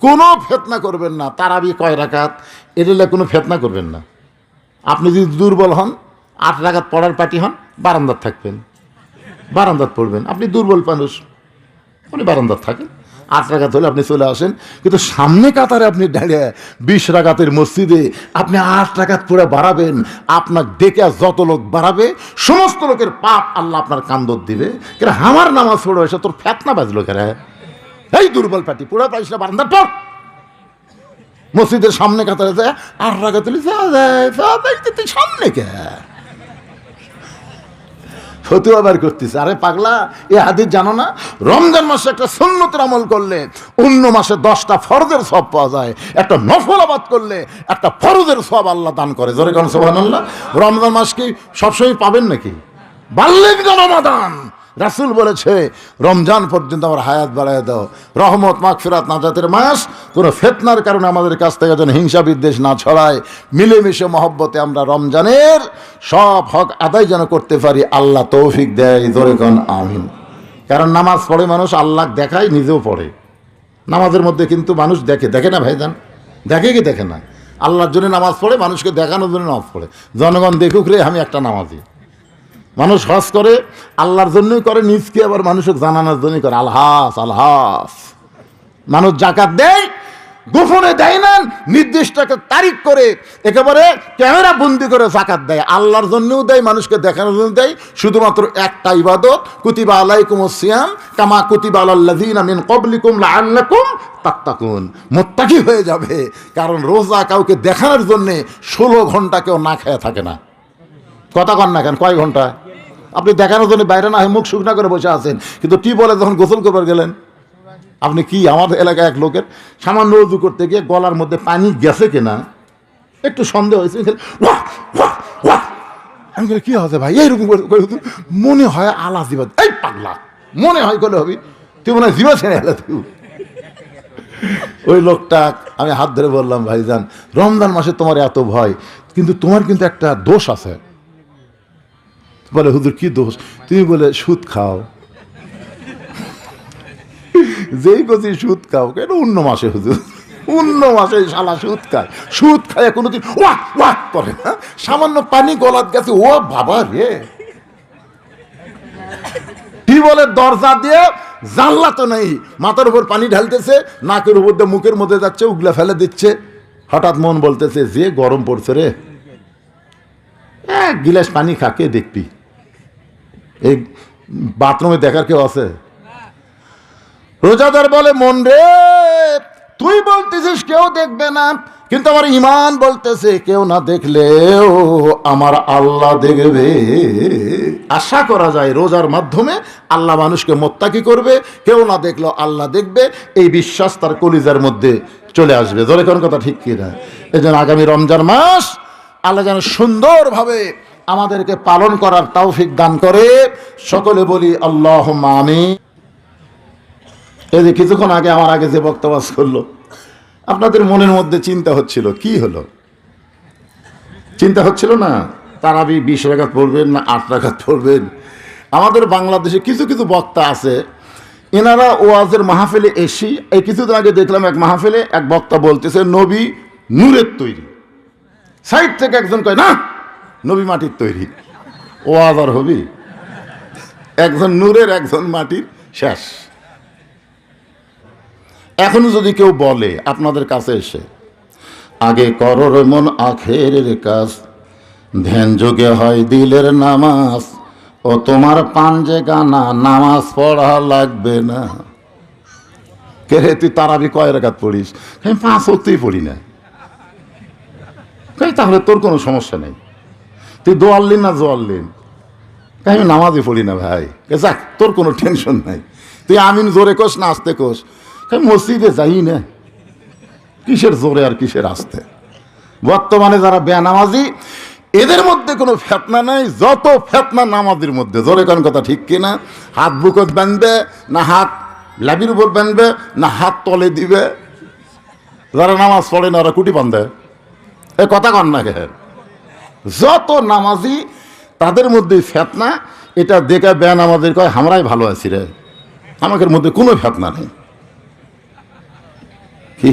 কোনো ফেতনা করবেন না। তারাবি কয় রাকাত? এটালে কোনো ফেতনা করবেন না। আপনি যদি দুর্বল হন, আট রাকাত পড়ার পার্টি হন বারান্দার থাকবেন। বারান্দার পড়বেন। আপনি দুর্বল মানুষ আপনি বারান্দার থাকেন। আট রাকাত হলে আপনি চলে আসেন। কিন্তু সামনে কাতারে আপনি দাঁড়িয়ে বিশ রাকাতের মসজিদে আপনি আট রাকাত পড়ে বাড়াবেন। আপনার ডেকে যত লোক বাড়াবে, সমস্ত লোকের পাপ আল্লাহ আপনার কান্দর দিবে। কেন, আমার নামাজ পড়ো এসে তোর ফেতনা বাজলো কেন? এই দুর্বল পার্টি পুরো পাইস না বারান্দার পর মসজিদের সামনে কাতারে যায় যায় যা যায়, তুই সামনে কে? ফতুয়া বার করতেছে আরে পাগলা এ হাদিস জানো না? রমজান মাসে একটা সুন্নতের আমল করলে অন্য মাসে দশটা ফরজের সব পাওয়া যায়। একটা নফল আবাদ করলে একটা ফরজের সব আল্লাহ দান করে। জোরে কোন সোহান আল্লাহ রমজান মাস কি সবসময় পাবেন নাকি? বাল্যিক রমাদান রাসুল বলেছে, রমজান পর্যন্ত আমার হায়াত বাড়ায় দাও। রহমত, মাগফিরাত, নাজাতের মাস কোনো ফেতনার কারণে আমাদের কাছ থেকে যেন হিংসা বিদ্বেষ না ছড়ায়। মিলেমিশে মহব্বতে আমরা রমজানের সব হক আদায় যেন করতে পারি, আল্লাহ তৌফিক দেয়, জোরে কন, আমিন। কারণ নামাজ পড়ে মানুষ আল্লাহ দেখায়, নিজেও পড়ে। নামাজের মধ্যে কিন্তু মানুষ দেখে। দেখে না ভাইজান? দেখে কি দেখে না? আল্লাহর জন্য নামাজ পড়ে, মানুষকে দেখানোর জন্য নামাজ পড়ে। জনগণ দেখুক রে, আমি একটা নামাজি। মানুষ হজ করে, আল্লাহর জন্যই করে, নিজকে আবার মানুষকে জানানোর জন্যই করে। আলহাস আলহাস। মানুষ জাকাত দেয়, গোপনে দেয় না নির্দিষ্ট একটা তারিখ করে, একেবারে ক্যামেরা বন্দি করে জাকাত দেয়। আল্লাহর জন্যও দেয়, মানুষকে দেখানোর জন্য দেয়। শুধুমাত্র একটা ইবাদত, কুতিবা আলাইকুম সিয়াম, কামা কুতিবা আলাল্লাযিন মিন ক্বাবলিকুম লাআল্লাকুম তাত্তাকুন। মোত্তাকি হয়ে যাবে, কারণ রোজা কাউকে দেখানোর জন্যে ষোলো ঘণ্টা কেউ না খেয়ে থাকে না। কথা কন না কেন কয় ঘণ্টা? আপনি দেখানোর জন্য বাইরে না হয়ে মুখ শুকনা করে বসে আছেন। কিন্তু বলে যখন গোসল করবার গেলেন? আপনি কি আমাদের এলাকায় এক লোকের সামান্য উজু করতে গিয়ে গলার মধ্যে পানি গেছে কিনা? একটু সন্দেহ হয়েছে। আমি বলি, কি হচ্ছে ভাই? এইরকম করে করে মনে হয় আলা জিবা এই পাগলা মনে হয় করলে হবি। তুই মনে হয় জিবা ছেড়ে ওই লোকটা আমি হাত ধরে বললাম ভাইজান রমজান মাসে তোমার এত ভয় কিন্তু তোমার কিন্তু একটা দোষ আছে। বলে, হুজুর, কি দোষ? তুমি বলে, সুদ খাও। যেই কছি সুদ খাও, কেন অন্য মাসে হুজুর? অন্য মাসে শালা সুদ খায়। সুদ খায় কোনোদিন ওয়াক ওয়াক করে না সামান্য পানি গলাত গেছে, ও বাবা রে। বলে, দরজা দিয়ে জানলা তো নেই, মাথার উপর পানি ঢালতেছে, নাকের উপর দিয়ে মুখের মধ্যে যাচ্ছে, উগলা ফেলে দিচ্ছে। হঠাৎ মন বলতেছে, যে গরম পড়ছে রে। এক গিলাস পানি খাকে দেখবি? এই বাথরুমে দেখার কেউ আছে? রোজাদার বলে, মন রে, তুই বলতেছিস কেউ দেখবে না, কিন্তু আমার ইমান বলতেছে, কেউ না দেখলেও আমার আল্লাহ দেখবে। আশা করা যায় রোজার মাধ্যমে আল্লাহ মানুষকে মোত্তাকি করবে, কেউ না দেখলেও আল্লাহ দেখবে, এই বিশ্বাস তার কলিজার মধ্যে চলে আসবে। ধরে কোন কথা ঠিক কিনা? এই জন্য আগামী রমজান মাস আল্লাহ যেন সুন্দরভাবে আমাদেরকে পালন করার তৌফিক দান করে। সকলে বলি আল্লাহ আমি এই যে কিছুক্ষণ আগে আমার আগে যে বক্তব্য করল আপনাদের মনের মধ্যে চিন্তা হচ্ছিল, কি হলো? চিন্তা হচ্ছিল না, তারাবি বিশ রাখাত পড়বেন না আট রাখাত পড়বেন। আমাদের বাংলাদেশে কিছু কিছু বক্তা আছে, এনারা ওয়াজের মাহফিলে এসি, এই কিছুদিন আগে দেখলাম এক মাহফিলে এক বক্তা বলতেছে, নবী নূরের তৈরি। সাইড থেকে একজন কয়, না নবী মাটির তৈরি। ওয়াজ আর হবি? একজন নূরের, একজন মাটির শেষ। এখনও যদি কেউ বলে আপনাদের কাছে এসে, আগে করর মন আখের কাজ, ধ্যান যোগে হয় দিলের নামাজ, ও তোমার পাঞ্জে গানা, নামাজ পড়া লাগবে না। কে রে, তুই তারাবি কয় রেখাত পড়িস? আমি পাঁচ হতেই পড়ি না। তাহলে তোর কোনো সমস্যা নেই। তুই দোয়াল্লিন না জোয়াল্লিন? কই আমি নামাজই পড়ি না ভাই। যাক, তোর কোনো টেনশন নাই। তুই আমিন জোরে কোস না আসতে কোস। কই মসজিদে যাই না। কিসের জোরে আর কিসের আসতে? বর্তমানে যারা বেনামাজি, এদের মধ্যে কোনো ফেতনা নাই, যত ফেতনা নামাজির মধ্যে। জোরে কোন কথা ঠিক কিনা? হাত বুকত বাঁধবে না হাত লাবির উপর বাঁধবে না হাত তলে দিবে। যারা নামাজ পড়ে না, ওরা কুটি বান্ধে। এ কথা কন না কে? যত নামাজি, তাদের মধ্যে ফেতনা, এটা দেখে বেয়ান আমাদের কয়, আমরাই ভালো আছি রে। আমাদের মধ্যে কোনো ফেতনা নেই। হি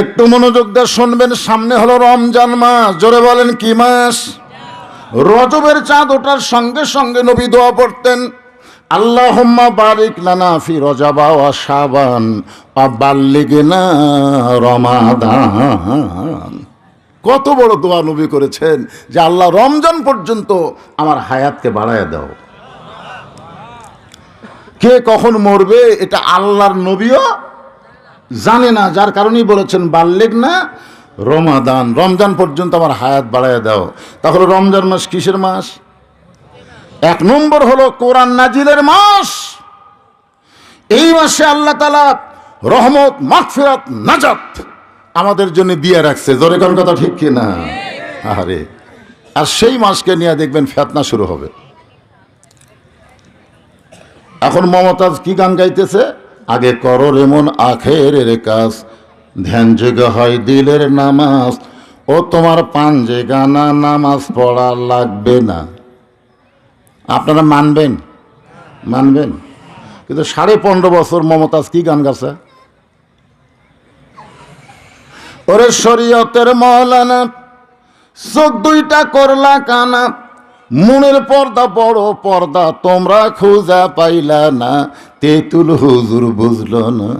একটু মনোযোগ দিয়ে শুনবেন, সামনে হলো রমজান মাস। জোরে বলেন, কি মাস? রজবের চাঁদ ওঠার সঙ্গে সঙ্গে নবী দোয়া পড়তেন। আল্লাহুম্মা বারিক লানা ফি রজাবা ওয়া শাবান ওয়া বাল্লিগনা রমাদান। কত বড় দোয়া নবী করেছেন যে আল্লাহ রমজান পর্যন্ত আমার হায়াতকে বাড়ায় দাও। কে কখন মরবে এটা আল্লাহর নবীও জানে না, যার কারণেই বলেছেন বাল্যেক না রমাদান। রমজান পর্যন্ত আমার হায়াত বাড়ায় দাও। তাহলে রমজান মাস কিসের মাস? এক নম্বর হলো কোরআন নাজিলের মাস। এই মাসে আল্লাহ তালা রহমত, মাগফিরাত, নাজাত আমাদের জন্য দিয়ে রাখছে। জোরে কোন কথা ঠিক কি না? আরে আর সেই মাসকে নিয়ে দেখবেন ফেতনা শুরু হবে। এখন মমতাজ কি গান গাইতেছে? আগে করো এমন আখের কাজ, ধ্যান জেগে হয় দিলের নামাজ। ও তোমার পাঞ্জে গানা, নামাজ পড়া লাগবে না। আপনারা মানবেন মানবেন। কিন্তু সাড়ে পনেরো বছর মমতাজ কি গান গাছে? ওরে শরীয়তের মৌলানা, চোখ দুইটা করলা কানা, মনের পর্দা বড় পর্দা, তোমরা খোঁজা পাইলা না, তেতুল হুজুর বুঝল না।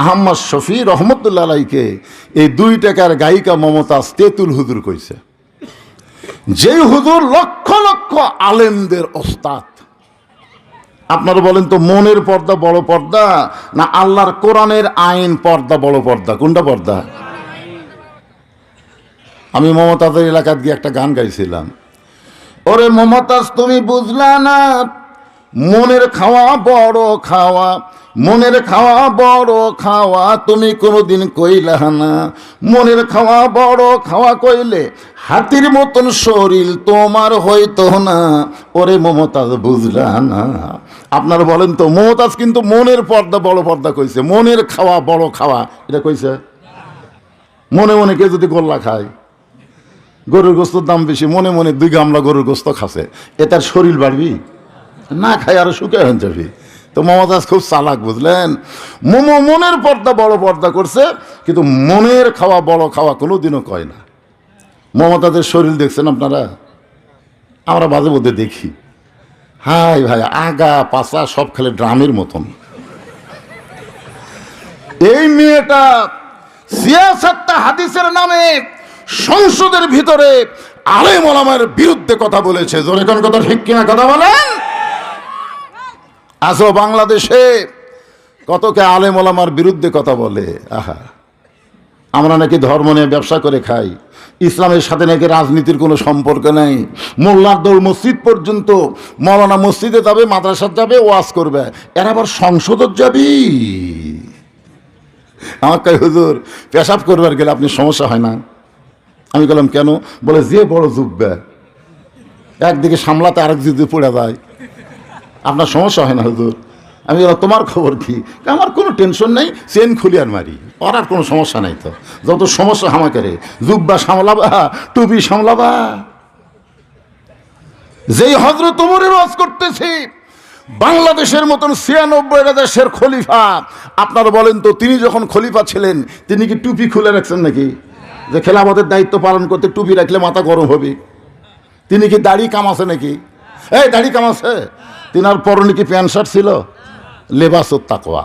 আহম্মদ শফি রহমতুল্লাহ আলাইকে এই দুই টাকার গায়িকা মমতাজ তেতুল হুজুর কইছে। যে হুজুর লক্ষ লক্ষ আলেমদের ওস্তাদ। আপনারা বলেন তো মনের পর্দা বড় পর্দা, না আল্লাহর কোরআনের আইন পর্দা বড় পর্দা? কোনটা পর্দা? আমি মমতাজের এলাকাত গিয়ে একটা গান গাইছিলাম। ওরে মমতাজ, তুমি বুঝলা না, মনের খাওয়া বড় খাওয়া মনের খাওয়া বড় খাওয়া, তুমি কোনোদিন কইলা না মনের খাওয়া বড় খাওয়া কইলে হাতির মতন শরীর তোমার হইতো না। ওরে মমতাজ, বুঝলা না? আপনারা বলেন তো, মমতাজ কিন্তু মনের পর্দা বড় পর্দা কইছে। মনের খাওয়া বড় খাওয়া, এটা কইছে? মনে মনে কে যদি গোল্লা খায়? গরুর গোস্তর দাম বেশি, মনে মনে দুই গামলা গরুর গোস্ত খাসে এ তার শরীর বাড়বি? না খাই আরও শুকে হয়ে যাবি। তো মমতাজ খুব চালাক, বুঝলেন? মোমো মনের পর্দা বড় পর্দা করছে, কিন্তু মনের খাওয়া বড় খাওয়া কোনো দিনও কয় না। মমতাজের শরীর দেখছেন আপনারা? আমরা মাঝে মধ্যে দেখি। হাই ভাই, আগা, পাশা সব খেলে ড্রামের মতন। এই মেয়েটা সিয়াসাত্তা হাদিসের নামে সংসদের ভিতরে আলেম ওলামার বিরুদ্ধে কথা বলেছে। জোরে কোন কথা ঠিক কিনা কথা বলেন? আসো বাংলাদেশে। কত কতকে আলেম ওলামার বিরুদ্ধে কথা বলে? আহা। আমরা নাকি ধর্ম নিয়ে ব্যবসা করে খাই। ইসলামের সাথে নাকি রাজনীতির কোনো সম্পর্ক নেই। মোল্লার দৌল মসজিদ পর্যন্ত মৌলানা মসজিদে যাবে, মাদ্রাসার যাবে, ওয়াজ করবে। এর আবার সংসদত যাবি। আমার কয়, হুজুর, পেশাব করবার গেলে আপনি সমস্যা হয় না? আমি বললাম কেন? বলে, যে বড় জুববে। একদিকে সামলাতে আরেক দিকে পড়ে যায়। আপনার সমস্যা হয় না, হুজুর? আমি বললাম, তোমার খবর কি? আমার কোনো টেনশন নাই চেন খুলি আর মারি। ওর কোনো সমস্যা নাই তো। যত সমস্যা আমাকে রে, জুব্বা সামলাবা, টুপি সামলাবা। যেই হজরত উমরের ওয়াজ করতেছি, বাংলাদেশের মতন ছিয়ানব্বইটা দেশের খলিফা, আপনারা বলেন তো, তিনি যখন খলিফা ছিলেন, তিনি কি টুপি খুলে রাখছেন নাকি? যে খেলাফতের দায়িত্ব পালন করতে টুপি রাখলে মাথা গরম হবে। তিনি কি দাড়ি কামাছে নাকি? এই, দাড়ি কামাছে তিনার পরনে কি প্যান্ট শার্ট ছিল? লেবাস তাকোয়া